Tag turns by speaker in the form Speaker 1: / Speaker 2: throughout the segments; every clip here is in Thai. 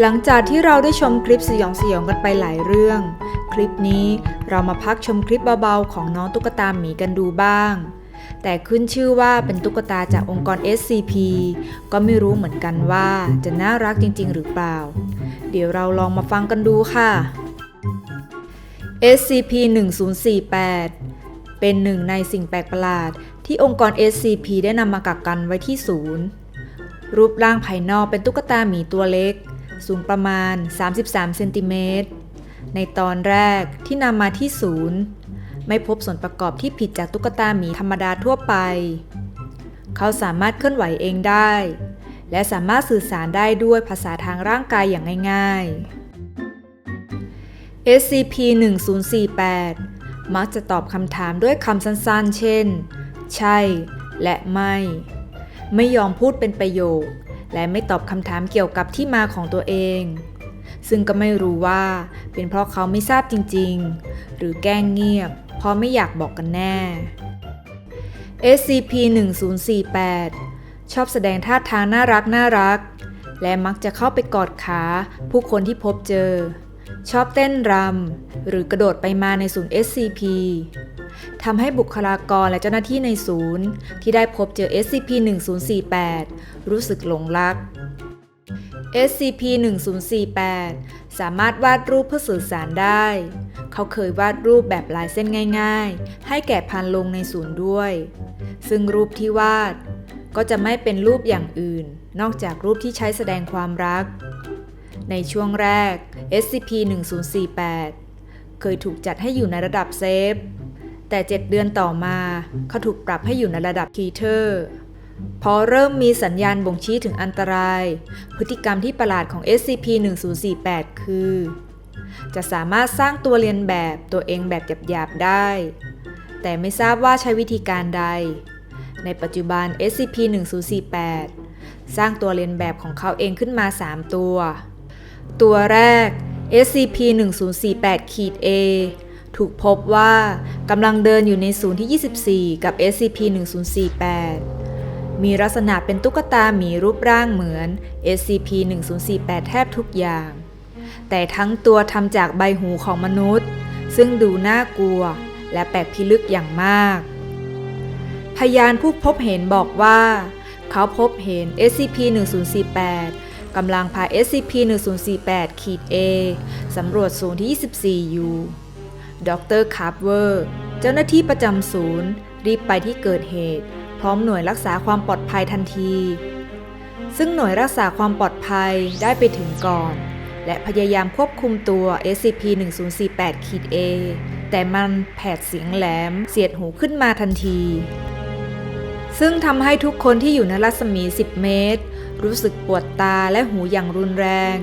Speaker 1: หลังจากที่เราได้ชมคลิปสยองสยองๆกันไปหลายเรื่อง คลิปนี้เรามาพักชมคลิปเบาๆ ของน้องตุ๊กตาหมีกันดูบ้าง แต่ขึ้นชื่อว่าเป็นตุ๊กตาจากองค์กร SCP ก็ไม่รู้เหมือนกันว่าจะน่ารักจริง ๆ หรือเปล่า เดี๋ยวเราลองมาฟังกันดูค่ะ SCP 1048 เป็นหนึ่งในสิ่งแปลกประหลาด ที่องค์กร SCP ได้นำมากักกันไว้ที่ศูนย์ รูปร่างภายนอกเป็นตุ๊กตาหมีตัวเล็ก สูงประมาณ 33 เซนติเมตร ในตอนแรกที่นำมาที่ศูนย์ ไม่พบส่วนประกอบที่ผิดจากตุ๊กตาหมีธรรมดาทั่วไป เขาสามารถเคลื่อนไหวเองได้ และสามารถสื่อสารได้ด้วยภาษาทางร่างกายอย่างง่ายๆ SCP-1048 มักจะตอบคำถามด้วยคำสั้นๆ เช่น ใช่ และไม่ ไม่ยอมพูดเป็นประโยค และไม่ตอบคำถามเกี่ยวกับที่มาของตัวเอง ซึ่งก็ไม่รู้ว่าเป็นเพราะเขาไม่ทราบจริง ๆ หรือแกล้งเงียบ เพราะไม่อยากบอกกันแน่ SCP-1048 ชอบแสดงท่าทางน่ารักน่ารัก และมักจะเข้าไปกอดขาผู้คนที่พบเจอ ชอบเต้นรำหรือกระโดดไปมาในศูนย์ SCP ทำให้บุคลากรและเจ้าหน้าที่ในศูนย์ ที่ได้พบเจอ SCP-1048 รู้สึกหลงรัก SCP-1048 สามารถวาดรูปเพื่อสื่อสารได้ เขาเคยวาดรูปแบบลายเส้นง่าย ๆ ให้แก่พันลงในศูนย์ด้วย ซึ่งรูปที่วาดก็จะไม่เป็นรูปอย่างอื่น นอกจากรูปที่ใช้แสดงความรัก ในช่วงแรก SCP-1048 เคยถูกจัดให้อยู่ในระดับเซฟ แต่ 7 เดือนต่อมาเขาถูกปรับให้อยู่ในระดับคีเทอร์พอเริ่มมีสัญญาณบ่งชี้ถึงอันตราย พฤติกรรมที่ประหลาดของ SCP-1048 คือ จะสามารถสร้างตัวเรียนแบบตัวเองแบบหยาบๆได้ แต่ไม่ทราบว่าใช้วิธีการใด ในปัจจุบัน SCP-1048 สร้างตัวเรียนแบบของเขาเองขึ้นมา 3 ตัว ตัวแรก SCP-1048-A ถูกพบว่ากำลังเดินอยู่ในศูนย์ที่ 24 กับ SCP-1048 มีลักษณะเป็นตุ๊กตาหมีรูปร่างเหมือน SCP-1048 แทบทุกอย่าง แต่ทั้งตัวทำจากใบหูของมนุษย์ ซึ่งดูน่ากลัวและแปลกพิลึกอย่างมาก พยานผู้พบเห็นบอกว่า เขาพบเห็น SCP-1048 กำลังพา SCP-1048-A สำรวจศูนย์ที่ 24 อยู่ ดรคาร์เวอร์ เจ้าหน้าที่ประจำศูนย์ รีบไปที่เกิดเหตุ พร้อมหน่วยรักษาความปลอดภัยทันที ซึ่งหน่วยรักษาความปลอดภัยได้ไปถึงก่อน และพยายามควบคุมตัว SCP-1048-A แต่มันแผดเสียงแหลมเสียดหูขึ้นมาทันที ซึ่งทำให้ทุกคนที่อยู่ในรัศมี 10 เมตร รู้สึกปวดตาและหูอย่างรุนแรง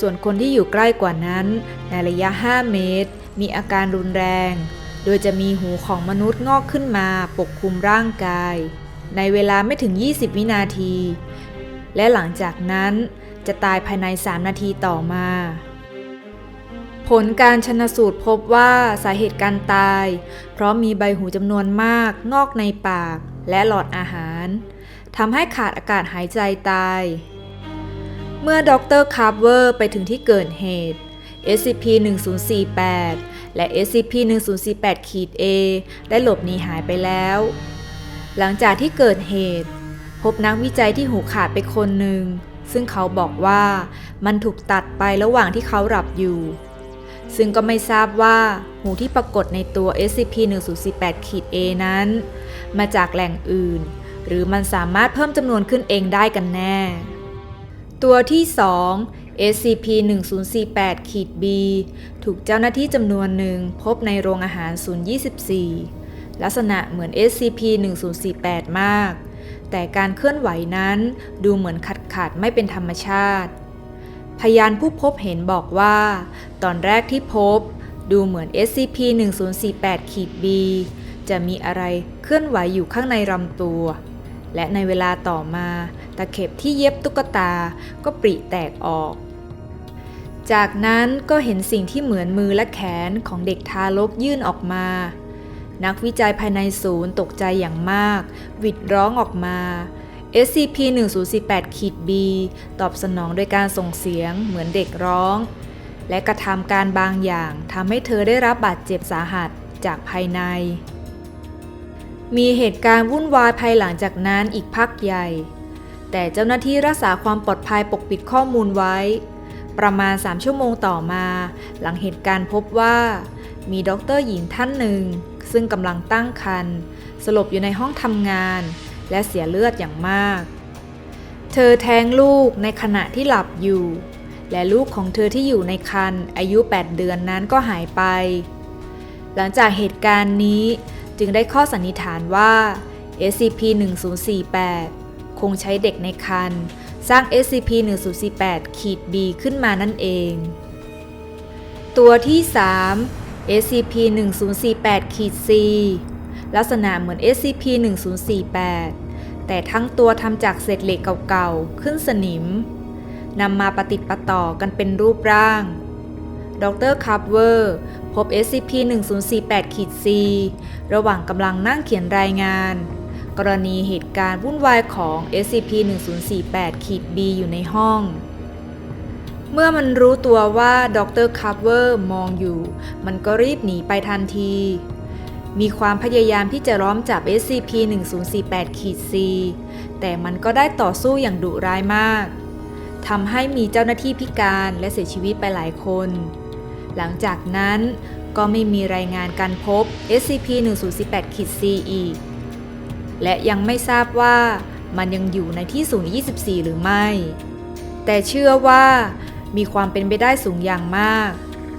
Speaker 1: ส่วนคนที่อยู่ใกล้กว่านั้นในระยะ 5 เมตร มีอาการรุนแรง โดยจะมีหูของมนุษย์งอกขึ้นมาปกคลุมร่างกาย ในเวลาไม่ถึง 20 วินาที และหลังจากนั้นจะตายภายใน 3 นาทีต่อมา ผลการชนสูตรพบว่าสาเหตุการตาย เพราะมีใบหูจำนวนมากงอกในปากและหลอดอาหารทำให้ขาดอากาศหายใจตาย เมื่อดรคาร์เวอร์ไปถึงที่เกิดเหตุ SCP-1048 และ SCP-1048-A ได้หลบหนีหายไปแล้ว หลังจากที่เกิดเหตุ พบนักวิจัยที่หูขาดไปคนหนึ่ง ซึ่งเขาบอกว่ามันถูกตัดไประหว่างที่เขาหลับอยู่ ซึ่งก็ไม่ทราบว่าหูที่ปรากฏในตัว SCP-1048-A นั้น มาจากแหล่งอื่น หรือมันสามารถเพิ่มจำนวนขึ้นเองได้กันแน่ ตัวที่ 2 SCP-1048-B ถูกเจ้าหน้าที่จำนวนหนึ่งพบในโรงอาหาร 024 ลักษณะเหมือน SCP-1048 มาก แต่การเคลื่อนไหวนั้นดูเหมือนขัดขัดไม่เป็นธรรมชาติ พยานผู้พบเห็นบอกว่า ตอนแรกที่พบดูเหมือน SCP-1048-B จะมีอะไรเคลื่อนไหวอยู่ข้างในลำตัว และในเวลาต่อมา ตะเข็บที่เย็บตุ๊กตาก็ปริแตกออก จากนั้นก็เห็นสิ่งที่เหมือนมือและแขนของเด็กทารกยื่นออกมา นักวิจัยภายในศูนย์ตกใจอย่างมากหวิดร้องออกมา SCP-1048-B ตอบสนองโดยการส่งเสียงเหมือนเด็กร้อง และกระทำการบางอย่างทำให้เธอได้รับบาดเจ็บสาหัสจากภายใน มีเหตุการณ์วุ่นวายภายหลังจากนั้นอีกพักใหญ่ แต่เจ้าหน้าที่รักษาความปลอดภัยปกปิดข้อมูลไว้ ประมาณ 3 ชั่วโมงต่อมา หลังเหตุการณ์พบว่า มีด็อกเตอร์หญิงท่านหนึ่ง ซึ่งกำลังตั้งครรภ์สลบอยู่ในห้องทำงาน และเสียเลือดอย่างมาก เธอแท้งลูกในขณะที่หลับอยู่ และลูกของเธอที่อยู่ในครรภ์อายุ 8 เดือนนั้นก็หายไป หลังจากเหตุการณ์นี้จึงได้ข้อสันนิษฐานว่า SCP-1048 คงใช้เด็กในครรภ์ สร้าง SCP-1048 ขีด B ขึ้นมานั่นเอง ตัวที่ 3 SCP-1048 ขีด C ลักษณะเหมือน SCP-1048 แต่ทั้งตัวทำจากเศษเหล็กเก่าๆ ขึ้นสนิม นำมาประติดประต่อกันเป็นรูปร่าง ดรคัพเวอร์ พบ SCP-1048 ขีด C ระหว่างกำลังนั่งเขียนรายงาน กรณีเหตุการณ์วุ่นวายของ SCP-1048 ขีด B อยู่ในห้อง เมื่อมันรู้ตัวว่าดรคัพเวอร์มองอยู่ มันก็รีบหนีไปทันที มีความพยายามที่จะล้อมจับ SCP-1048 ขีด C แต่มันก็ได้ต่อสู้อย่างดุร้ายมากทำให้มีเจ้าหน้าที่พิการและเสียชีวิตไปหลายคน หลังจากนั้นก็ไม่มีรายงานการพบ SCP-1048 ขีด C อีก และยังไม่ทราบว่ามันยังอยู่ในที่ศูนย์24 หรือไม่ แต่เชื่อว่ามีความเป็นไปได้สูงอย่างมาก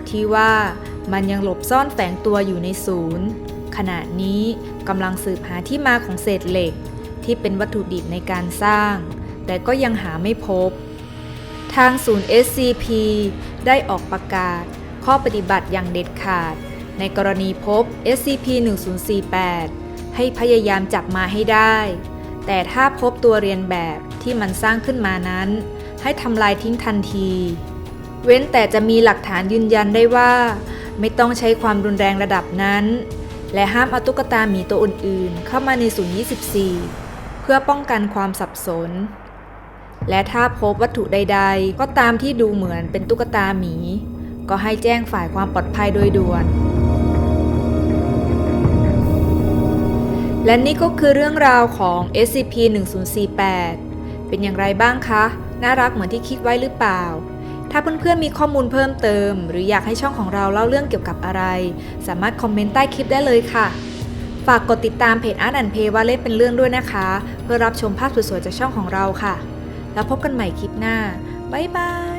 Speaker 1: ที่ว่ามันยังหลบซ่อนแฝงตัวอยู่ในศูนย์ ขณะนี้กำลังสืบหาที่มาของเศษเหล็ก ที่เป็นวัตถุดิบในการสร้าง แต่ก็ยังหาไม่พบ ทางศูนย์ SCP ได้ออกประกาศ ข้อปฏิบัติอย่างเด็ดขาด ในกรณีพบ SCP-1048 ให้พยายามจับมาให้ได้ แต่ถ้าพบตัวเรียนแบบที่มันสร้างขึ้นมานั้น ให้ทำลายทิ้งทันที เว้นแต่จะมีหลักฐานยืนยันได้ว่า ไม่ต้องใช้ความรุนแรงระดับนั้น และห้ามเอาตุ๊กตาหมีตัวอื่นๆ เข้ามาในศูนย์24 เพื่อป้องกันความสับสน และถ้าพบวัตถุใด ๆ ก็ตามที่ดูเหมือนเป็นตุ๊กตาหมี ก็ให้แจ้งฝ่ายความปลอดภัยโดยด่วน และนี่ก็คือเรื่องราวของ SCP-1048 เป็นอย่างไรบ้างคะ น่ารักเหมือนที่คิดไว้หรือเปล่า ถ้าเพื่อนๆมีข้อมูลเพิ่มเติม หรืออยากให้ช่องของเราเล่าเรื่องเกี่ยวกับอะไร สามารถคอมเมนต์ใต้คลิปได้เลยค่ะ ฝากกดติดตามเพจ Art and Play ว่าเล่นเป็นเรื่องด้วยนะคะ เพื่อรับชมภาพสวยๆจากช่องของเราค่ะ แล้วพบกันใหม่คลิปหน้า บ๊ายบาย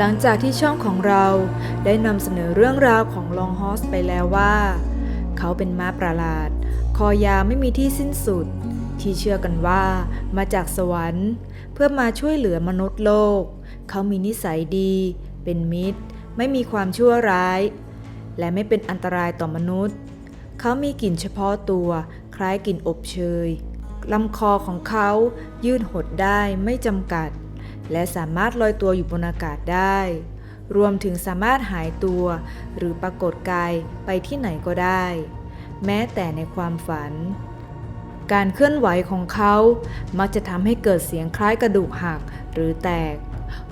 Speaker 1: หลังจากที่ช่องของเราได้นำเสนอเรื่องราวของลองฮอสไปแล้วว่า เขาเป็นม้าประหลาด คอยาวไม่มีที่สิ้นสุด ที่เชื่อกันว่ามาจากสวรรค์ เพื่อมาช่วยเหลือมนุษย์โลก เขามีนิสัยดี เป็นมิตร ไม่มีความชั่วร้าย และไม่เป็นอันตรายต่อมนุษย์ เขามีกลิ่นเฉพาะตัวคล้ายกลิ่นอบเชยลำคอของเขายืดหดได้ไม่จำกัด และสามารถลอยตัวอยู่บนอากาศได้ รวมถึงสามารถหายตัว หรือปรากฏกายไปที่ไหนก็ได้ แม้แต่ในความฝัน การเคลื่อนไหวของเขามักจะทำให้เกิดเสียงคล้ายกระดูกหักหรือแตก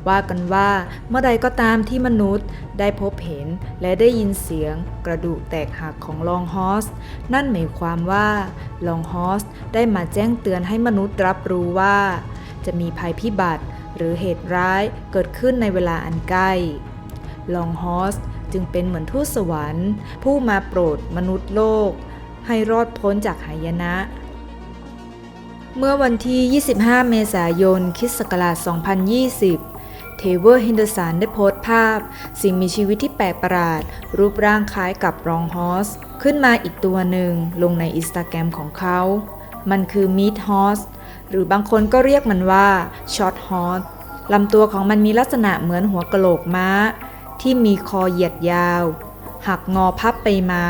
Speaker 1: ว่ากันว่าเมื่อใดก็ตามที่มนุษย์ได้พบเห็นและได้ยินเสียงกระดูกแตกหักของลองฮอส นั่นหมายความว่าลองฮอสได้มาแจ้งเตือนให้มนุษย์รับรู้ว่า จะมีภัยพิบัติ หรือเหตุร้ายเกิดขึ้นในเวลาอันใกล้ ลองฮอสจึงเป็นเหมือนทูตสวรรค์ ผู้มาโปรดมนุษย์โลก ให้รอดพ้นจากหายนะ เมื่อวันที่ 25 เมษายนคิศักราช 2020เทเวอร์ฮินเดอร์สันได้โพสต์ภาพ สิ่งมีชีวิตที่แปลกประหลาด รูปร่างคล้ายกับรองฮอส ขึ้นมาอีกตัวหนึ่งลงในอินสตาแกรมของเขา มันคือมีดฮอส หรือบางคนก็เรียกมันว่าช็อตฮอสลำตัวของมันมีลักษณะเหมือนหัวกะโหลกม้า ที่มีคอเหยียดยาว หักงอพับไปมา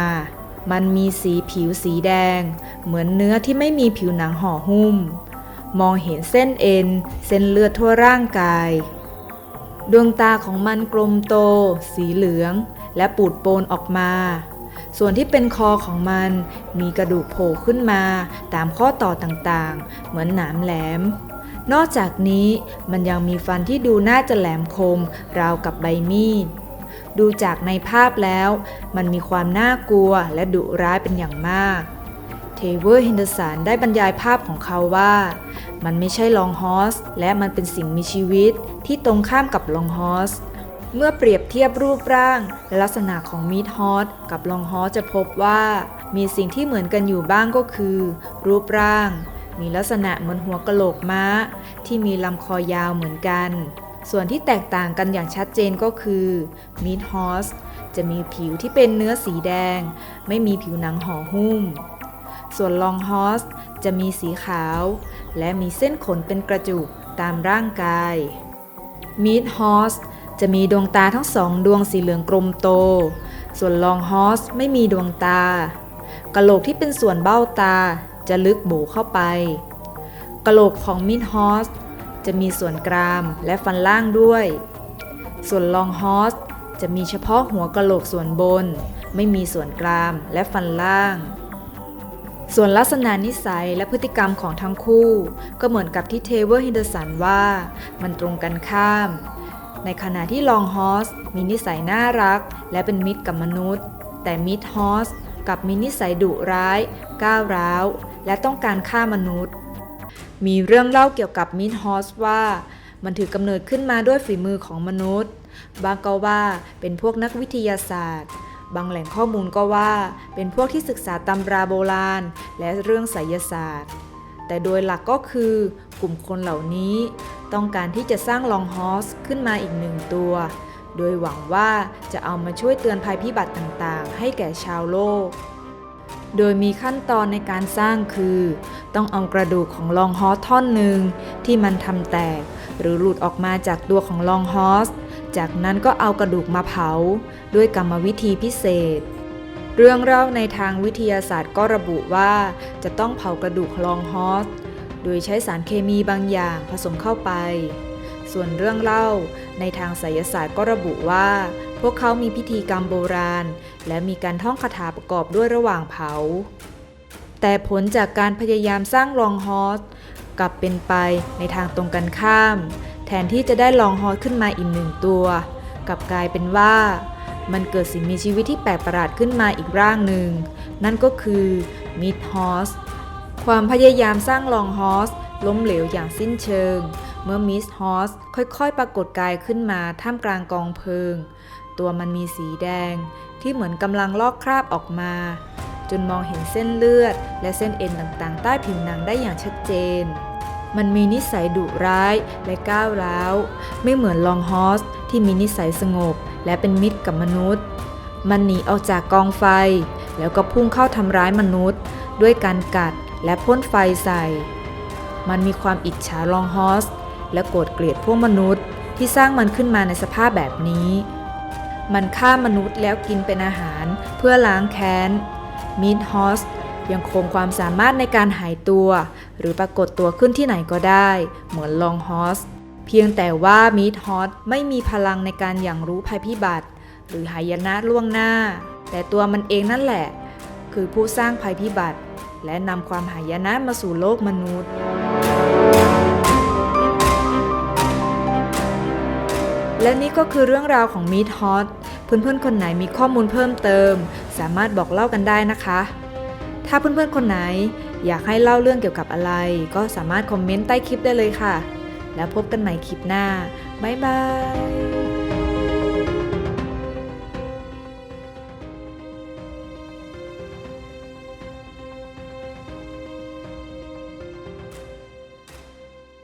Speaker 1: มันมีสีผิวสีแดง เหมือนเนื้อที่ไม่มีผิวหนังห่อหุ้ม มองเห็นเส้นเอ็น เส้นเลือดทั่วร่างกาย ดวงตาของมันกลมโต สีเหลือง และปูดโปนออกมา ส่วนที่เป็นคอของมันมีกระดูกโผล่ขึ้นมา ตามข้อต่อต่างๆ เหมือนหนามแหลม นอกจากนี้มันยังมีฟันที่ดูน่าจะแหลมคม ราวกับใบมีด ดูจากในภาพแล้ว มันมีความน่ากลัวและดุร้ายเป็นอย่างมากเทเวอร์เฮนเดอร์สันได้บรรยายภาพของเขาว่า มันไม่ใช่ลองฮอสและมันเป็นสิ่งมีชีวิตที่ตรงข้ามกับลองฮอส เมื่อเปรียบเทียบรูปร่าง และลักษณะของมีดฮอสกับลองฮอสจะพบว่า มีสิ่งที่เหมือนกันอยู่บ้างก็คือ รูปร่าง มีลักษณะเหมือนหัวกะโหลกม้า ที่มีลำคอยาวเหมือนกัน ส่วนที่แตกต่างกันอย่างชัดเจนก็คือมีดฮอสจะมีผิวที่เป็นเนื้อสีแดง ไม่มีผิวหนังห่อหุ้ม ส่วนลองฮอสจะมีสีขาว และมีเส้นขนเป็นกระจุกตามร่างกายมีดฮอส จะมีดวงตาทั้งสองดวงสีเหลืองกลมโต ส่วนลองฮอสไม่มีดวงตากะโหลกที่เป็นส่วนเบ้าตาจะลึกโบเข้าไปกะโหลกของมิดฮอสจะมีส่วนกรามและฟันล่างด้วย ส่วนลองฮอสจะมีเฉพาะหัวกะโหลกส่วนบน ไม่มีส่วนกรามและฟันล่าง ส่วนลักษณะนิสัยและพฤติกรรมของทั้งคู่ ก็เหมือนกับที่เทเวอร์ฮินเดอร์สันว่า มันตรงกันข้าม ในขณะที่ลองฮอสมีนิสัยน่ารัก และเป็นมิตรกับมนุษย์ แต่มิดฮอสกับมีนิสัยดุร้าย ก้าวร้าว และต้องการฆ่ามนุษย์ มีเรื่องเล่าเกี่ยวกับมิดฮอสว่า มันถือกำเนิดขึ้นมาด้วยฝีมือของมนุษย์ บางก็ว่าเป็นพวกนักวิทยาศาสตร์ บางแหล่งข้อมูลก็ว่า เป็นพวกที่ศึกษาตำราโบราณ และเรื่องไสยศาสตร์ แต่โดยหลักก็คือกลุ่มคนเหล่านี้ ต้องการที่จะสร้างลองฮอสขึ้นมาอีกหนึ่งตัว โดยหวังว่าจะเอามาช่วยเตือนภัยพิบัติต่างๆ ให้แก่ชาวโลก โดยมีขั้นตอนในการสร้างคือ ต้องเอากระดูกของลองฮอสท่อนหนึ่งที่มันทำแตก หรือหลุดออกมาจากตัวของลองฮอสจากนั้นก็เอากระดูกมาเผา ด้วยกรรมวิธีพิเศษเรื่องเล่าในทางวิทยาศาสตร์ก็ระบุว่าจะต้องเผากระดูกลองฮอส โดยใช้สารเคมีบางอย่างผสมเข้าไป ส่วนเรื่องเล่าในทางไสยศาสตร์ก็ระบุว่า พวกเขามีพิธีกรรมโบราณ และมีการท่องคาถาประกอบด้วยระหว่างเผา แต่ผลจากการพยายามสร้างลองฮอสกลับเป็นไปในทางตรงกันข้าม แทนที่จะได้ลองฮอสขึ้นมาอีกหนึ่งตัว กลับกลายเป็นว่ามันเกิดสิ่งมีชีวิตที่แปลกประหลาดขึ้นมาอีกร่างหนึ่ง นั่นก็คือมิดฮอส ความพยายามสร้างลองฮอสล้มเหลวอย่างสิ้นเชิง เมื่อมิสฮอสค่อยๆ ปรากฏกายขึ้นมาท่ามกลางกองเพลิง ตัวมันมีสีแดง ที่เหมือนกำลังลอกคราบออกมา จนมองเห็นเส้นเลือด และเส้นเอ็นต่างๆ ใต้ผิวหนังได้อย่างชัดเจน มันมีนิสัยดุร้ายและก้าวร้าว ไม่เหมือนลองฮอสที่มีนิสัยสงบ และเป็นมิตรกับมนุษย์ มันหนีออกจากกองไฟ แล้วก็พุ่งเข้าทำร้ายมนุษย์ ด้วยการกัด และพ่นไฟใส่ มันมีความอิจฉาลองฮอส และโกรธเกลียดพวกมนุษย์ที่สร้างมันขึ้นมาในสภาพแบบนี้ มันฆ่ามนุษย์แล้วกินเป็นอาหารเพื่อล้างแค้นมิดฮอสยังคงความสามารถในการหายตัว หรือปรากฏตัวขึ้นที่ไหนก็ได้ เหมือนลองฮอส เพียงแต่ว่ามิดฮอสไม่มีพลังในการอย่างรู้ภัยพิบัติ หรือหายนะล่วงหน้า แต่ตัวมันเองนั่นแหละ คือผู้สร้างภัยพิบัติ และนำความหายนะมาสู่โลกมนุษย์ และนี่ก็คือเรื่องราวของ Meat Hot เพื่อนๆ คนไหนมีข้อมูลเพิ่มเติม สามารถบอกเล่ากันได้นะคะ ถ้าเพื่อนๆ คนไหนอยากให้เล่าเรื่องเกี่ยวกับอะไร ก็สามารถคอมเมนต์ใต้คลิปได้เลยค่ะ แล้วพบกันใหม่คลิปหน้า บ๊ายบาย